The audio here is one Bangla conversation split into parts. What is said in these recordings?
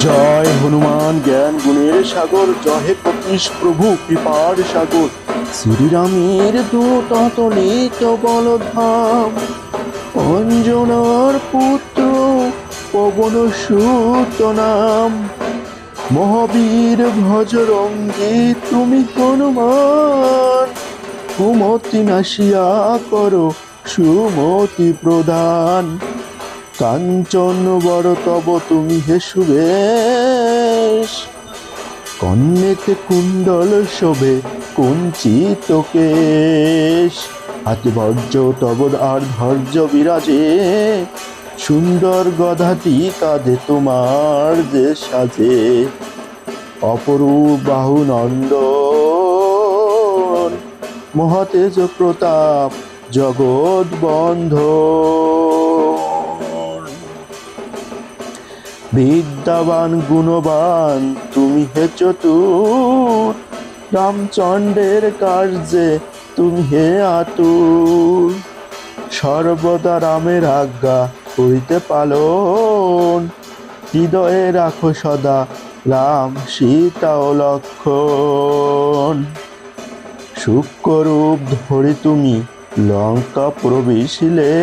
জয় হনুমান জ্ঞান গুণের সাগর, জয় হে প্রভু, কৃপার সাগর। শ্রীরামের দূত অতলিত বলধাম অঞ্জনার পুত্র পবন সুত নাম। মহাবীর ভজরঙ্গে তুমি হনুমান। কুমতি নাশিয়া করো সুমতি প্রদান। কাঞ্চন বড় তব তুমি হে সুবেশ। কন্যেতে কুণ্ডল শোভে কুঞ্চিত কেশ। হাতে বর্জ্য তব আর ধৈর্য বিরাজে। সুন্দর গধাটি কাঁধে তোমার যে সাজে। অপরূপ বাহু নন্দ মহাতেজ প্রতাপ, জগৎ বন্ধ বিদ্যাবান, গুণবান, তুমি হে চতুর। রামচন্দ্রের কার্যে তুমি হে আতুর। সর্বদা রামের আজ্ঞা করিতে পালন। হৃদয়ে রাখো সদা রাম, সীতা ও লক্ষণ। সূক্ষ্মরূপ ধরে তুমি লঙ্কা প্রবেশিলে,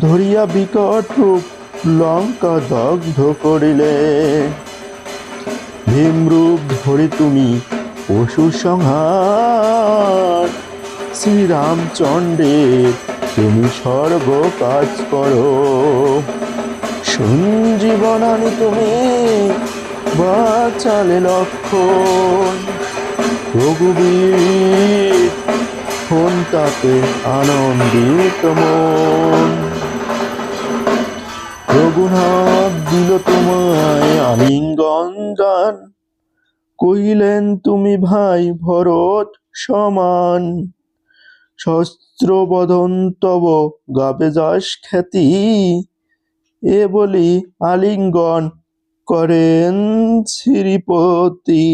ধরিয়া বিকট রূপ লঙ্কা দগ্ধ করিলে। ভীমরূপ ধরে তুমি পশু সংহার। শ্রীরামচন্দ্রের তুমি সর্ব কাজ করো। সঞ্জীবনানি তুমি বাঁচালে লক্ষণ। রঘুবীর ফোন তাতে আনন্দিত মন। কহিলেন, তুমি ভাই ভরত সমান। শস্ত্র বদন তব গাবে যাস খ্যাতি। এ বলি আলিঙ্গন করেন শ্রীপতি।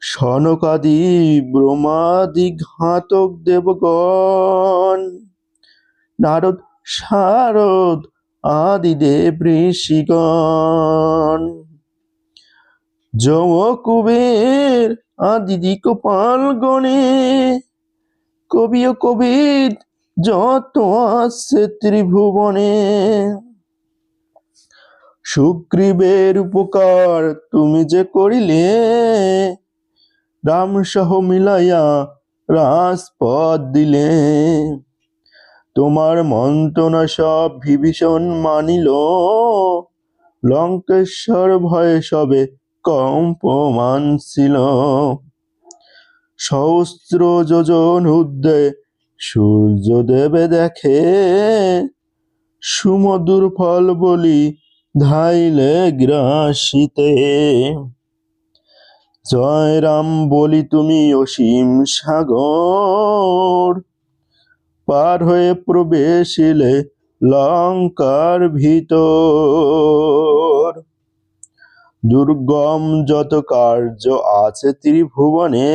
সনকাদি ব্রহ্মাদি ঘাতক দেবগণ। নারদ, শারদ আদি দেব ঋষিগণ। যম কুবের আদি দিকপাল গণে। কবি ও কবিদ যত আছে ত্রিভুবনে। সুগ্রীবের উপকার তুমি যে করিলে রাম সহ মিলাইয়া রাজপথ দিলে। তোমার মন্ত্রণা সব বিভীষণ মানিল, লঙ্কেশ্বর ভয়ে সবে কম্পমান ছিল। সহস্র যোজন উদ্দে সূর্য দেবে দেখে, সুমধুর ফল বলি ধাইলে গ্রাসিতে। জয় রাম বলি তুমি অসীম সাগর, পার হয়ে প্রবেশিলে লঙ্কার ভিতর। দুর্গম যত কার্য আছে ত্রিভুবনে